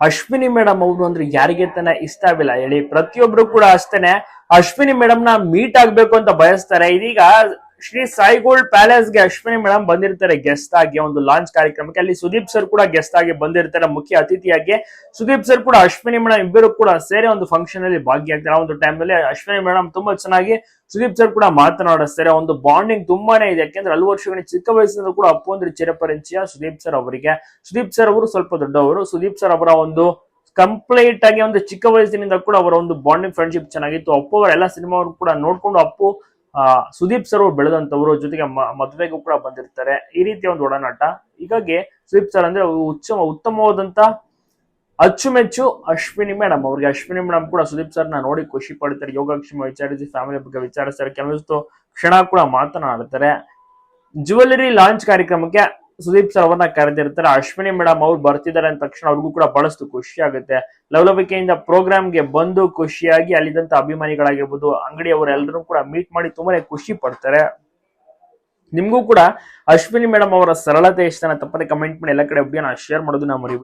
Ashwini madam ಅವರು ಅಂದ್ರೆ ಯಾರಿಗೆ ತನ ಇಷ್ಟ ಆಗಿಲ್ಲ ಹೇಳಿ, ಪ್ರತಿಯೊಬ್ರು ಕೂಡ ಅಷ್ಟೇನೆ. ಅಶ್ವಿನಿ ಮೇಡಮ್ನ ಮೀಟ್ ಆಗ್ಬೇಕು ಅಂತ ಬಯಸ್ತಾರೆ. ಇದೀಗ ಶ್ರೀ ಸಾಯಿಗೋಲ್ಡ್ ಪ್ಯಾಲೇಸ್ಗೆ ಅಶ್ವಿನಿ ಮೇಡಮ್ ಬಂದಿರ್ತಾರೆ ಗೆಸ್ಟ್ ಆಗಿ ಒಂದು ಲಾಂಚ್ ಕಾರ್ಯಕ್ರಮಕ್ಕೆ. ಅಲ್ಲಿ ಸುದೀಪ್ ಸರ್ ಕೂಡ ಗೆಸ್ಟ್ ಆಗಿ ಬಂದಿರ್ತಾರೆ, ಮುಖ್ಯ ಅತಿಥಿಯಾಗಿ. ಸುದೀಪ್ ಸರ್ ಕೂಡ, ಅಶ್ವಿನಿ ಮೇಡಮ್ ಇಬ್ಬರು ಕೂಡ ಸೇರಿ ಒಂದು ಫಂಕ್ಷನ್ ಅಲ್ಲಿ ಭಾಗಿಯಾಗ್ತಾರೆ. ಒಂದು ಟೈಮ್ ಅಲ್ಲಿ ಅಶ್ವಿನಿ ಮೇಡಮ್ ತುಂಬಾ ಚೆನ್ನಾಗಿ ಸುದೀಪ್ ಸರ್ ಕೂಡ ಮಾತನಾಡಿಸ್ತಾರೆ. ಒಂದು ಬಾಂಡಿಂಗ್ ತುಂಬಾನೇ ಇದೆ. ಯಾಕೆಂದ್ರೆ ಹಲವು ವರ್ಷಗಳ ಚಿಕ್ಕ ವಯಸ್ಸಿನಿಂದ ಕೂಡ ಅಪ್ಪು ಅಂದ್ರೆ ಚಿರಪರಿಚಯ ಸುದೀಪ್ ಸರ್ ಅವರಿಗೆ. ಸುದೀಪ್ ಸರ್ ಅವರು ಸ್ವಲ್ಪ ದೊಡ್ಡವರು. ಸುದೀಪ್ ಸರ್ ಅವರ ಒಂದು ಕಂಪ್ಲೀಟ್ ಆಗಿ ಒಂದು ಚಿಕ್ಕ ವಯಸ್ಸಿನಿಂದ ಕೂಡ ಅವರ ಒಂದು ಬಾಂಡಿಂಗ್ ಫ್ರೆಂಡ್ಶಿಪ್ ಚೆನ್ನಾಗಿತ್ತು. ಅಪ್ಪು ಅವರ ಎಲ್ಲ ಸಿನಿಮಾ ಕೂಡ ನೋಡ್ಕೊಂಡು ಅಪ್ಪು ಸುದೀಪ್ ಸರ್ ಅವರು ಬೆಳೆದಂತವರು ಜೊತೆಗೆ ಮದುವೆಗೂ ಕೂಡ ಬಂದಿರ್ತಾರೆ. ಈ ರೀತಿಯ ಒಂದು ಒಡನಾಟ. ಹೀಗಾಗಿ ಸುದೀಪ್ ಸರ್ ಅಂದ್ರೆ ಉತ್ತಮ ಉತ್ತಮವಾದಂತ ಅಚ್ಚುಮೆಚ್ಚು ಅಶ್ವಿನಿ ಮೇಡಮ್ ಅವ್ರಿಗೆ ಅಶ್ವಿನಿ ಮೇಡಮ್ ಕೂಡ ಸುದೀಪ್ ಸರ್ನ ನೋಡಿ ಖುಷಿ ಪಡ್ತಾರೆ. ಯೋಗಕ್ಷೇಮ ವಿಚಾರಿಸಿ ಫ್ಯಾಮಿಲಿ ಬಗ್ಗೆ ವಿಚಾರಿಸ್ತಾರೆ. ಕೆಲವಷ್ಟು ಕ್ಷಣ ಕೂಡ ಮಾತನಾಡ್ತಾರೆ. ಜುವೆಲರಿ ಲಾಂಚ್ ಕಾರ್ಯಕ್ರಮಕ್ಕೆ ಸುದೀಪ್ ಸರ್ ಅವರನ್ನ ಕರೆದಿರ್ತಾರೆ. ಅಶ್ವಿನಿ ಮೇಡಮ್ ಅವ್ರು ಬರ್ತಿದ್ದಾರೆ ಅಂದ ತಕ್ಷಣ ಅವ್ರಿಗೂ ಕೂಡ ಬಹಳಷ್ಟು ಖುಷಿ ಆಗುತ್ತೆ. ಲವಲವಿಕೆಯಿಂದ ಪ್ರೋಗ್ರಾಮ್ಗೆ ಬಂದು ಖುಷಿಯಾಗಿ ಅಲ್ಲಿದ್ದಂತ ಅಭಿಮಾನಿಗಳಾಗಿರ್ಬೋದು ಅಂಗಡಿಯವರು ಎಲ್ಲರೂ ಕೂಡ ಮೀಟ್ ಮಾಡಿ ತುಂಬಾನೇ ಖುಷಿ ಪಡ್ತಾರೆ. ನಿಮಗೂ ಕೂಡ ಅಶ್ವಿನಿ ಮೇಡಮ್ ಅವರ ಸರಳತೆ ಇಷ್ಟನ ತಪ್ಪದೆ ಕಮೆಂಟ್ ಮಾಡಿ. ಎಲ್ಲ ಕಡೆ ಅಭಿಯಾನ ಶೇರ್ ಮಾಡೋದು ನಾವು